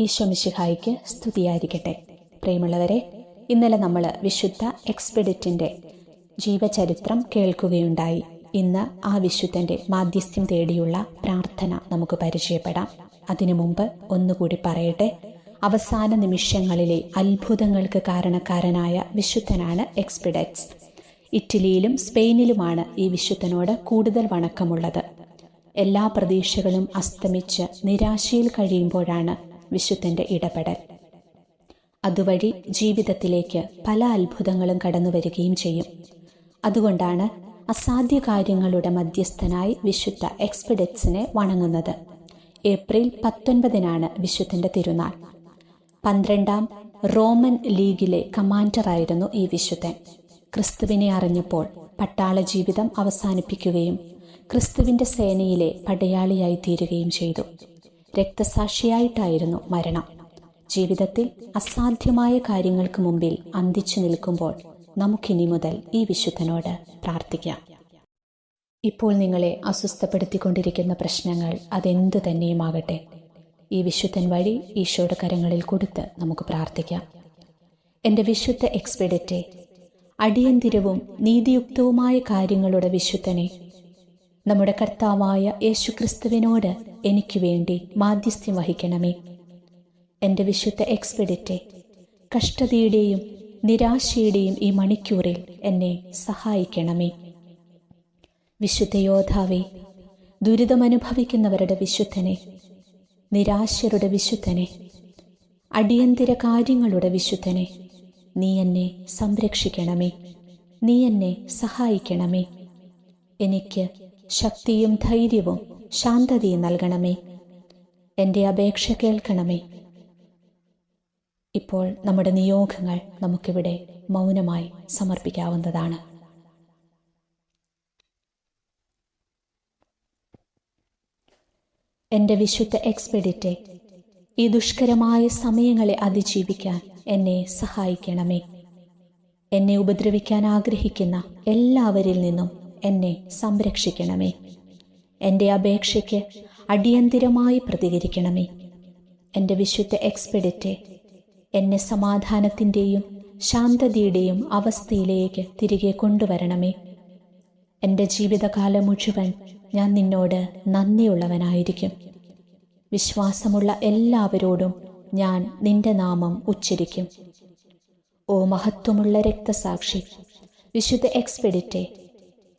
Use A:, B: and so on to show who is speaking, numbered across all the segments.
A: ഈശോമിശിഹായിക്ക് സ്തുതിയായിരിക്കട്ടെ. പ്രിയമുള്ളവരെ ഇന്നലെ നമ്മൾ വിശുദ്ധ എക്സ്പെഡിറ്റിന്റെ ജീവചരിത്രം കേൾക്കുകയുണ്ടായി. ഇന്ന് ആ വിശുദ്ധന്റെ മാധ്യസ്ഥ്യം തേടിയുള്ള പ്രാർത്ഥന നമുക്ക് പരിചയപ്പെടാം. അതിനു മുമ്പ് ഒന്നുകൂടി പറയട്ടെ. അവസാന നിമിഷങ്ങളിലെ അത്ഭുതങ്ങൾക്ക് കാരണക്കാരനായ വിശുദ്ധനാണ് എക്സ്പിഡറ്റ്സ്. ഇറ്റലിയിലും സ്പെയിനിലുമാണ് ഈ വിശുദ്ധനോട് കൂടുതൽ വണക്കമുള്ളത്. എല്ലാ പ്രതീക്ഷകളും അസ്തമിച്ച് നിരാശയിൽ കഴിയുമ്പോഴാണ് വിശുദ്ധന്റെ ഇടപെടൽ. അതുവഴി ജീവിതത്തിലേക്ക് പല അത്ഭുതങ്ങളും കടന്നു വരികയും ചെയ്യും. അതുകൊണ്ടാണ് അസാധ്യ കാര്യങ്ങളുടെ മധ്യസ്ഥനായി വിശുദ്ധ എക്സ്പിഡറ്റ്സിനെ വണങ്ങുന്നത്. ഏപ്രിൽ പത്തൊൻപതിനാണ് വിശുദ്ധന്റെ തിരുനാൾ. പന്ത്രണ്ടാം റോമൻ ലീഗിലെ കമാൻഡറായിരുന്നു ഈ വിശുദ്ധൻ. ക്രിസ്തുവിനെ അറിഞ്ഞപ്പോൾ പട്ടാള ജീവിതം അവസാനിപ്പിക്കുകയും ക്രിസ്തുവിന്റെ സേനയിലെ പടയാളിയായി തീരുകയും ചെയ്തു. രക്തസാക്ഷിയായിട്ടായിരുന്നു മരണം. ജീവിതത്തിൽ അസാധ്യമായ കാര്യങ്ങൾക്ക് മുമ്പിൽ അന്തിച്ചു നിൽക്കുമ്പോൾ നമുക്കിനി മുതൽ ഈ വിശുദ്ധനോട് പ്രാർത്ഥിക്കാം. ഇപ്പോൾ നിങ്ങളെ അസ്വസ്ഥപ്പെടുത്തിക്കൊണ്ടിരിക്കുന്ന പ്രശ്നങ്ങൾ അതെന്തു തന്നെയുമാകട്ടെ ഈ വിശുദ്ധൻ വഴി ഈശോയുടെ കരങ്ങളിൽ കൊടുത്ത് നമുക്ക് പ്രാർത്ഥിക്കാം. എന്റെ വിശുദ്ധ എക്സ്പെഡിറ്റെ അടിയന്തിരവും നീതിയുക്തവുമായ കാര്യങ്ങളുടെ വിശുദ്ധനെ നമ്മുടെ കർത്താവായ യേശുക്രിസ്തുവിനോട് എനിക്ക് വേണ്ടി മാധ്യസ്ഥ്യം വഹിക്കണമേ. എന്റെ വിശുദ്ധ എക്സ്പെഡിറ്റെ കഷ്ടതയുടെയും നിരാശയുടെയും ഈ മണിക്കൂറിൽ എന്നെ സഹായിക്കണമേ. വിശുദ്ധ യോദ്ധാവെ ദുരിതമനുഭവിക്കുന്നവരുടെ വിശുദ്ധനെ നിരാശരുടെ വിശുദ്ധനെ അടിയന്തിര കാര്യങ്ങളുടെ വിശുദ്ധനെ നീ എന്നെ സംരക്ഷിക്കണമേ. നീ എന്നെ സഹായിക്കണമേ. എനിക്ക് ശക്തിയും ധൈര്യവും ശാന്തതയും നൽകണമേ. എന്റെ അപേക്ഷ കേൾക്കണമേ. ഇപ്പോൾ നമ്മുടെ നിയോഗങ്ങൾ നമുക്കിവിടെ മൗനമായി സമർപ്പിക്കാവുന്നതാണ്. എന്റെ വിശുദ്ധ എക്സ്പെഡിറ്റെ ഈ ദുഷ്കരമായ സമയങ്ങളെ അതിജീവിക്കാൻ എന്നെ സഹായിക്കണമേ. എന്നെ ഉപദ്രവിക്കാൻ ആഗ്രഹിക്കുന്ന എല്ലാവരിൽ നിന്നും എന്നെ സംരക്ഷിക്കണമേ. എന്റെ അപേക്ഷയ്ക്ക് അടിയന്തിരമായി പ്രതികരിക്കണമേ. എന്റെ വിശുദ്ധ എക്സ്പെഡിറ്റെ എന്നെ സമാധാനത്തിന്റെയും ശാന്തതയുടെയും അവസ്ഥയിലേക്ക് തിരികെ കൊണ്ടുവരണമേ. എന്റെ ജീവിതകാലം മുഴുവൻ ഞാൻ നിന്നോട് നന്ദിയുള്ളവനായിരിക്കും. വിശ്വാസമുള്ള എല്ലാവരോടും ഞാൻ നിന്റെ നാമം ഉച്ചരിക്കും. ഓ മഹത്വമുള്ള രക്തസാക്ഷി വിശുദ്ധ എക്സ്പെഡിറ്റെ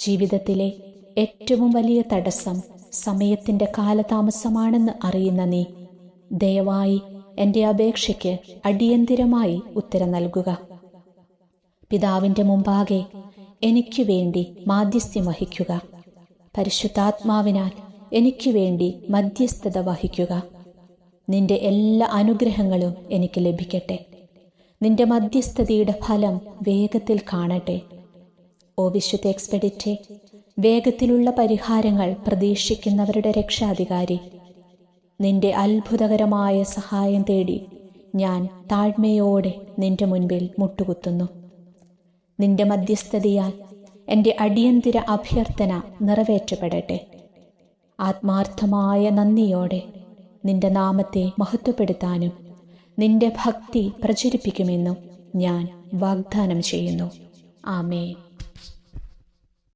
A: ജീവിതത്തിലെ ഏറ്റവും വലിയ തടസ്സം സമയത്തിന്റെ കാലതാമസമാണെന്ന് അറിയുന്ന നീ ദയവായി എന്റെ അപേക്ഷയ്ക്ക് അടിയന്തിരമായി ഉത്തരം നൽകുക. പിതാവിന്റെ മുമ്പാകെ എനിക്ക് വേണ്ടി മാധ്യസ്ഥ്യം വഹിക്കുക. പരിശുദ്ധാത്മാവിനാൽ എനിക്ക് വേണ്ടി മധ്യസ്ഥത വഹിക്കുക. നിന്റെ എല്ലാ അനുഗ്രഹങ്ങളും എനിക്ക് ലഭിക്കട്ടെ. നിന്റെ മധ്യസ്ഥതയുടെ ഫലം വേഗത്തിൽ കാണട്ടെ. ഓ വിശുദ്ധ എക്സ്പെഡിറ്റെ വേഗത്തിലുള്ള പരിഹാരങ്ങൾ പ്രതീക്ഷിക്കുന്നവരുടെ രക്ഷാധികാരി. നിന്റെ അത്ഭുതകരമായ സഹായം തേടി ഞാൻ താഴ്മയോടെ നിന്റെ മുൻപിൽ മുട്ടുകുത്തുന്നു. നിന്റെ മധ്യസ്ഥതയാൽ എന്റെ അടിയന്തിര അഭ്യർത്ഥന നിറവേറ്റപ്പെടട്ടെ. ആത്മാർത്ഥമായ നന്ദിയോടെ നിന്റെ നാമത്തെ മഹത്വപ്പെടുത്താനും നിന്റെ ഭക്തി പ്രചരിപ്പിക്കുമെന്നും ഞാൻ വാഗ്ദാനം ചെയ്യുന്നു. ആമേ